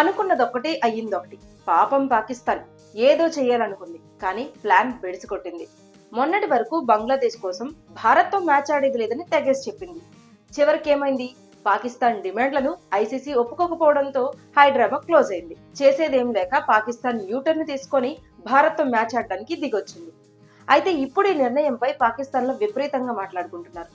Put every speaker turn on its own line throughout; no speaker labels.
అనుకున్నదొక్కటే అయ్యిందొకటి. పాపం పాకిస్తాన్ ఏదో చేయాలనుకుంది కానీ ప్లాన్ బెడిసికొట్టింది మొన్నటి వరకు బంగ్లాదేశ్ కోసం భారత్తో మ్యాచ్ ఆడేది లేదని తెగేసి చెప్పింది. చివరికేమైంది? పాకిస్తాన్ డిమాండ్లను ఐసీసీ ఒప్పుకోకపోవడంతో హైదరాబాద్ క్లోజ్ అయింది. చేసేదేం లేక పాకిస్తాన్ యూటర్న్ తీసుకొని భారత్తో మ్యాచ్ ఆడడానికి దిగొచ్చింది. అయితే ఇప్పుడు ఈ నిర్ణయంపై పాకిస్తాన్లో విపరీతంగా మాట్లాడుకుంటున్నారు.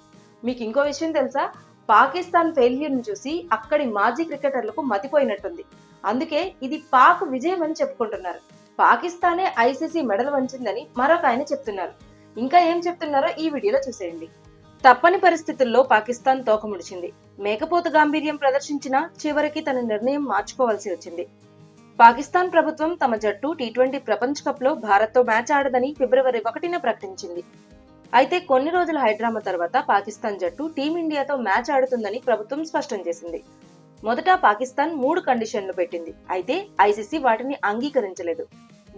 మీకు ఇంకో విషయం తెలుసా? పాకిస్తాన్ ఫెయిల్యూర్ని చూసి అక్కడి మాజీ క్రికెటర్లకు మతిపోయినట్టుంది. అందుకే ఇది పాక్ విజయం అని చెప్పుకుంటున్నారు. పాకిస్తానే ఐసీసీ మెడల్ వంచిందని మరొక ఆయన చెప్తున్నారు. ఇంకా ఏం చెప్తున్నారో ఈ వీడియోలో చూసేయండి. తప్పని పరిస్థితుల్లో పాకిస్తాన్ తోకముడిచింది మేకపోత గాంభీర్యం ప్రదర్శించినా చివరికి తన నిర్ణయం మార్చుకోవాల్సి వచ్చింది. పాకిస్తాన్ ప్రభుత్వం తమ జట్టు టీ ట్వంటీ ప్రపంచ కప్లో భారత్తో మ్యాచ్ ఆడదని ఫిబ్రవరి ఒకటిన ప్రకటించింది. అయితే కొన్ని రోజుల హైడ్రామా తర్వాత పాకిస్తాన్ జట్టు టీమిండియాతో మ్యాచ్ ఆడుతుందని ప్రభుత్వం స్పష్టం చేసింది. మొదట పాకిస్తాన్ మూడు కండిషన్లు పెట్టింది. అయితే ఐసీసీ వాటిని అంగీకరించలేదు.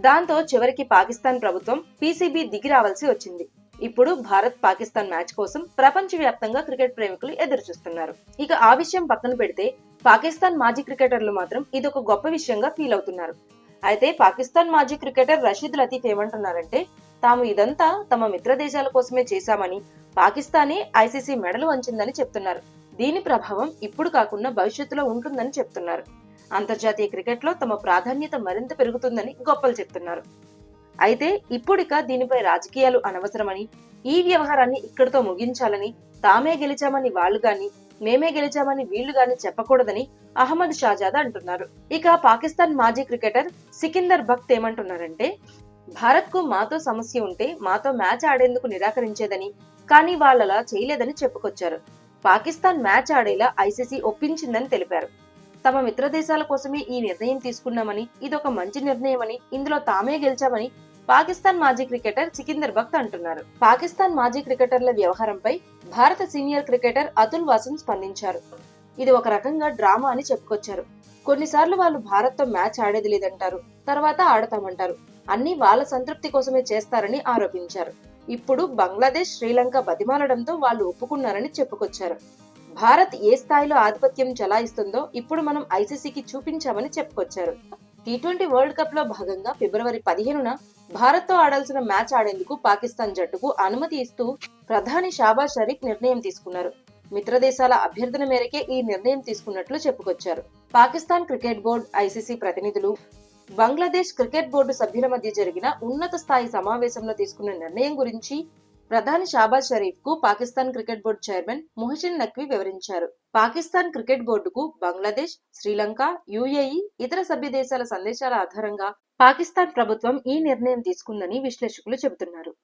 దాంతో చివరికి పాకిస్తాన్ ప్రభుత్వం పీసీబీ దిగి రావాల్సి వచ్చింది. ఇప్పుడు భారత్ పాకిస్తాన్ మ్యాచ్ కోసం ప్రపంచ వ్యాప్తంగా క్రికెట్ ప్రేమికులు ఎదురు చూస్తున్నారు ఇక ఆ విషయం పక్కన పెడితే పాకిస్తాన్ మాజీ క్రికెటర్లు మాత్రం ఇది ఒక గొప్ప విషయంగా ఫీల్ అవుతున్నారు. అయితే పాకిస్తాన్ మాజీ క్రికెటర్ రషీద్ లతీఫ్ ఏమంటున్నారంటే తాము ఇదంతా తమ మిత్ర దేశాల కోసమే చేశామని పాకిస్తానే ఐసీసీ మెడలు వంచిందని చెప్తున్నారు. దీని ప్రభావం ఇప్పుడు కాకుండా భవిష్యత్తులో ఉంటుందని చెప్తున్నారు. అంతర్జాతీయ క్రికెట్లో తమ ప్రాధాన్యత మరింత పెరుగుతుందని గొప్పలు చెప్తున్నారు. అయితే ఇప్పుడిక దీనిపై రాజకీయాలు అనవసరమని ఈ వ్యవహారాన్ని ఇక్కడితో ముగించాలని తామే గెలిచామని వాళ్ళు గాని మేమే గెలిచామని వీళ్ళు గాని చెప్పకూడదని అహ్మద్ షాజాద్ అంటున్నారు. ఇక పాకిస్తాన్ మాజీ క్రికెటర్ సికిందర్ భక్త్ ఏమంటున్నారంటే భారత్కు మాతో సమస్య ఉంటే మాతో మ్యాచ్ ఆడేందుకు నిరాకరించేదని కానీ వాళ్ళలా చేయలేదని చెప్పుకొచ్చారు. పాకిస్తాన్ మ్యాచ్ ఆడేలా ఐసీసీ ఒప్పించిందని తెలిపారు. తమ మిత్ర దేశాల కోసమే ఈ నిర్ణయం తీసుకున్నామని ఇదొక మంచి నిర్ణయమని ఇందులో తామే గెలిచామని పాకిస్తాన్ మాజీ క్రికెటర్ సికిందర్ భక్త్ అంటున్నారు. పాకిస్తాన్ మాజీ క్రికెటర్ల వ్యవహారంపై భారత సీనియర్ క్రికెటర్ అతుల్ వాసన్ స్పందించారు. ఇది ఒక రకంగా డ్రామా అని చెప్పుకొచ్చారు. కొన్నిసార్లు వాళ్ళు భారత్తో మ్యాచ్ ఆడేది లేదంటారు తర్వాత ఆడతామంటారు. అన్ని వాళ్ళ సంతృప్తి కోసమే చేస్తారని ఆరోపించారు. ఇప్పుడు బంగ్లాదేశ్ శ్రీలంక బతిమాలడంతో వాళ్ళు ఒప్పుకున్నారని చెప్పుకొచ్చారు. భారత్ ఏ స్థాయిలో ఆధిపత్యం చలాయిస్తుందో ఇప్పుడు మనం ఐసీసీకి చూపించామని చెప్పుకొచ్చారు. టీ ట్వంటీ వరల్డ్ కప్లో భాగంగా ఫిబ్రవరి పదిహేనున భారత్తో ఆడాల్సిన మ్యాచ్ ఆడేందుకు పాకిస్తాన్ జట్టుకు అనుమతి ఇస్తూ ప్రధాని షాబాజ్ షరీఫ్ నిర్ణయం తీసుకున్నారు. మిత్రదేశాల అభ్యర్థన మేరకే ఈ నిర్ణయం తీసుకున్నట్లు చెప్పుకొచ్చారు. పాకిస్తాన్ క్రికెట్ బోర్డు ఐసీసీ ప్రతినిధులు బంగ్లాదేశ్ క్రికెట్ బోర్డు సభ్యుల మధ్య జరిగిన ఉన్నత స్థాయి సమావేశంలో తీసుకున్న నిర్ణయం గురించి ప్రధాని Shahbaz షరీఫ్కు Pakistan cricket board chairman Mohsin Naqvi వివరించారు. పాకిస్తాన్ క్రికెట్ బోర్డుకు బంగ్లాదేశ్ శ్రీలంక యుఏఈ ఇతర సభ్య దేశాల సందేశాల ఆధారంగా పాకిస్తాన్ ప్రభుత్వం ఈ నిర్ణయం తీసుకుందని విశ్లేషకులు చెబుతున్నారు.